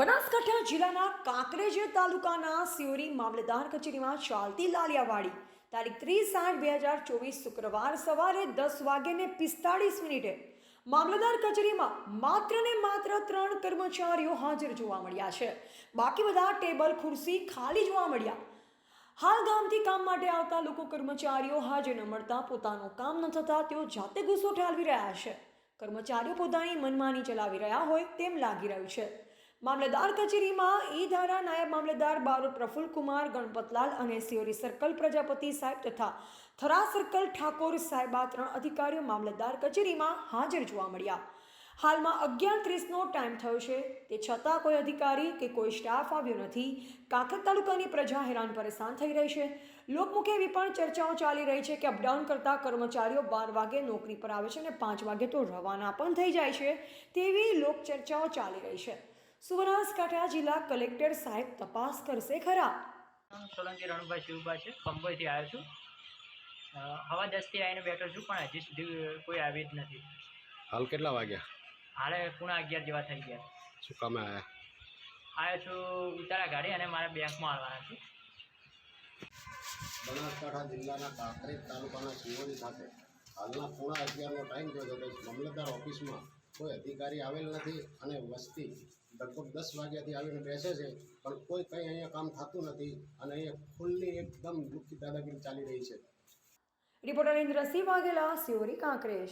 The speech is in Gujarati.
બનાસકાંઠા જિલ્લાના કાંકરેજ તાલુકાના સિયોરી મામલતદાર કચેરીમાં ચાલતી લાલિયાવાડી, તારીખ ત્રીસ આઠ બે હજાર ચોવીસ શુક્રવાર સવારે દસ વાગ્યે પિસ્તાળીસ મિનિટે મામલતદાર કચેરીમાં માત્ર ને માત્ર ત્રણ કર્મચારીઓ હાજર જોવા મળ્યા છે. બાકી બધા ટેબલ, ખુરશી ખાલી જોવા મળ્યા. હાલ ગામથી કામ માટે આવતા લોકો કર્મચારીઓ હાજર ન મળતા પોતાનું કામ ન થતા તેઓ જાતે ગુસ્સો ઠાલવી રહ્યા છે. કર્મચારીઓ પોતાની મનમાની ચલાવી રહ્યા હોય તેમ લાગી રહ્યું છે. મામલતદાર કચેરીમાં ઈ ધારા નાયબ મામલતદાર બારોટ પ્રફુલ કુમાર ગણપતલાલ અને સિયોરી સર્કલ પ્રજાપતિ સાહેબ તથા થરા સર્કલ ઠાકોર સાહેબ આ ત્રણ અધિકારીઓ મામલતદાર કચેરીમાં હાજર જોવા મળ્યા. હાલમાં અગિયાર ત્રીસનો ટાઈમ થયો છે. તે છતાં કોઈ અધિકારી કે કોઈ સ્ટાફ આવ્યો નથી. કાંકર તાલુકાની પ્રજા હેરાન પરેશાન થઈ રહી છે. લોકમુખે એવી પણ ચર્ચાઓ ચાલી રહી છે કે અપડાઉન કરતા કર્મચારીઓ બાર વાગે નોકરી પર આવે છે અને પાંચ વાગે તો રવાના પણ થઈ જાય છે. તેવી લોકચર્ચાઓ ચાલી રહી છે. સુબનાસકાંઠા જિલ્લા કલેક્ટર સાહેબ તપાસ કરશે ખરા. હું સોલંકી રણુભાઈ શિવભાઈ છે કંબોઈથી આવ્યો છું. હવા દસથી આવીને બેઠો છું પણ હજી સુધી કોઈ આવી જ નથી. હાલ કેટલા વાગ્યા? હાલે પૂણા અગિયાર જેવા થઈ ગયા. શું કામ આવ્યા? આવ્યો છું ઉતારા ગાડી અને મારે બેંકમાં આવવાના છું. બનાસકાંઠા જિલ્લાના કાંકરેજ તાલુકાના સિંહોરી ખાતે હાલના પૂણા અગિયારનો ટાઈમ જોયો તો મામલતદાર ઓફિસમાં કોઈ અધિકારી આવેલ નથી અને વસ્તી લગભગ દસ વાગ્યાથી આવીને બેસે છે, પણ કોઈ કંઈ અહીંયા કામ થતું નથી અને અહીંયા ખુલ્લી એકદમ દુઃખી દાદાગીરી ચાલી રહી છે. રિપોર્ટર ઇન્દ્રસિંહ વાઘેલા સિયોરી કાંકરેજ.